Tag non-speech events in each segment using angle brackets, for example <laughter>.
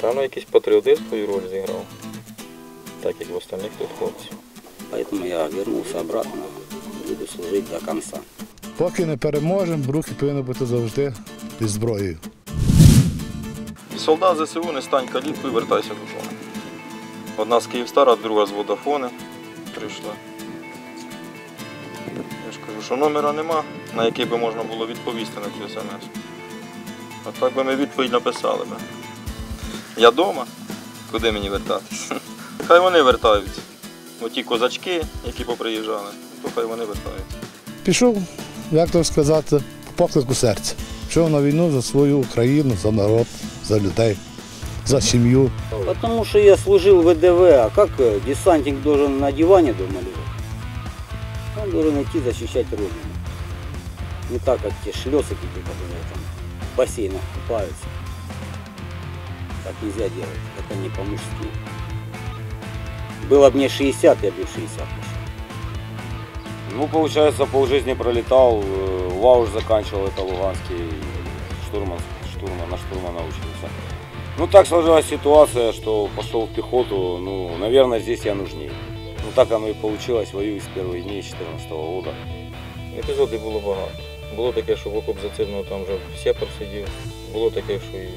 Та ну якийсь патріотизм свою роль зіграв. Так як в остальних тут хлопців. Поэтому я вернулся обратно, буду служить до конца. Поки не переможемо, руки повинні бути завжди із зброєю. Солдат ЗСУ не стань каліткою, вертайся додому. Одна з Київстара, друга з Водафони прийшла. Я ж кажу, що номера нема, на який би можна було відповісти на цю смс. А так би ми відповідь написали би. Я вдома, куди мені вертатися? <laughs> Хай вони вертаються. Оті козачки, які поприїжджали, то хай вони вертаються. Пішов, як то сказати, по поклику серця. Пішов на війну за свою Україну, за народ, за людей, за сім'ю. Потому что я служил в ВДВ, а как э, десантник должен на диване дома лежать? Он должен идти защищать Родину. Не так, как те шлесоки, которые там в бассейнах купаются. Так нельзя делать, это не по-мужски. Было бы мне 60, я бы и в 60 пошел. Ну, получается, полжизни пролетал, э, ВАУш заканчивал, это Луганский, штурман, штурман, на штурмана учился. Ну, так сложилась ситуация, что пошел в пехоту, ну, наверное, здесь я нужнее. Ну, так оно и получилось, воюю с первых дней 2014 года. Епізодів було багато. Було таке, що в окоп зацивно там вже сепар сидів. Було таке, що і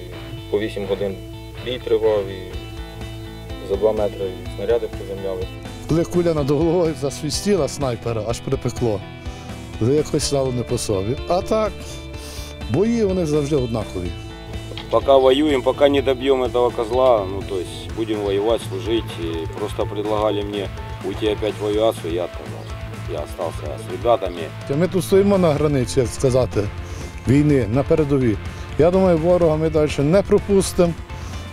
по 8 годин бій тривав, і за 2 метри і снаряди приземлялись. Коли куля над головою засвістіла снайпера, аж припекло. Вже якось стало не по собі. А так, бої вони завжди однакові. Пока воюем, пока не добьем этого козла, ну, то есть будем воевать, служить. И просто предлагали мне уйти опять в авиацию, я отказался. Я остался с ребятами. Ми тут стоїмо на границі, як сказати, війни, на передовій. Я думаю, ворога ми далі не пропустимо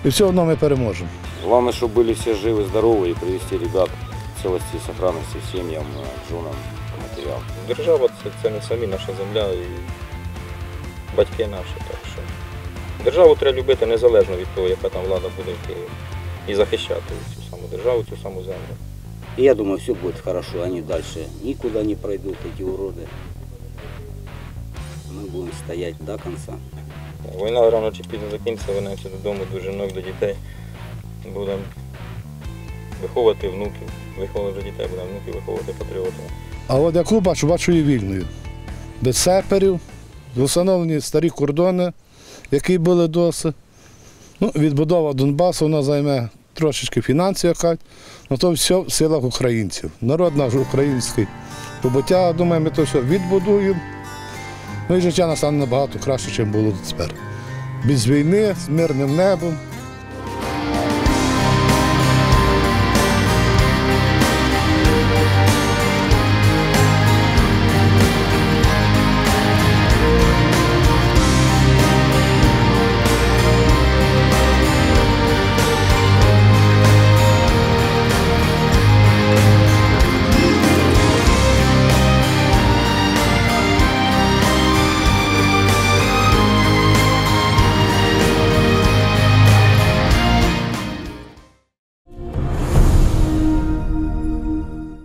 і все одно ми переможемо. Главное, чтобы были все живы, здоровы и привести ребят в целости и сохранности семьям, э, женам, материалам. Держава це, це не самі наша земля і батьки наші. Так що державу треба любити незалежно від того, яка там влада буде в Києві. І захищати цю саму державу, цю саму землю. И я думаю, все будет хорошо, они дальше никуда не пройдут, эти уроды. Мы будем стоять до конца. Війна рано чи пізно закінчиться, вернемося додому до жінок, до дітей. Будемо виховувати внуків, виховувати дітей, будемо внуків виховувати патріотами. А от яку бачу, бачу її вільною. Без сеперів, встановлені старі кордони, які були досі. Ну, відбудова Донбасу вона займе трошечки фінансів якась, але то все в силах українців. Народ наш український побуття, думаю, ми то все відбудуємо. Ну і життя настане набагато краще, ніж було тепер. Без війни, з мирним небом.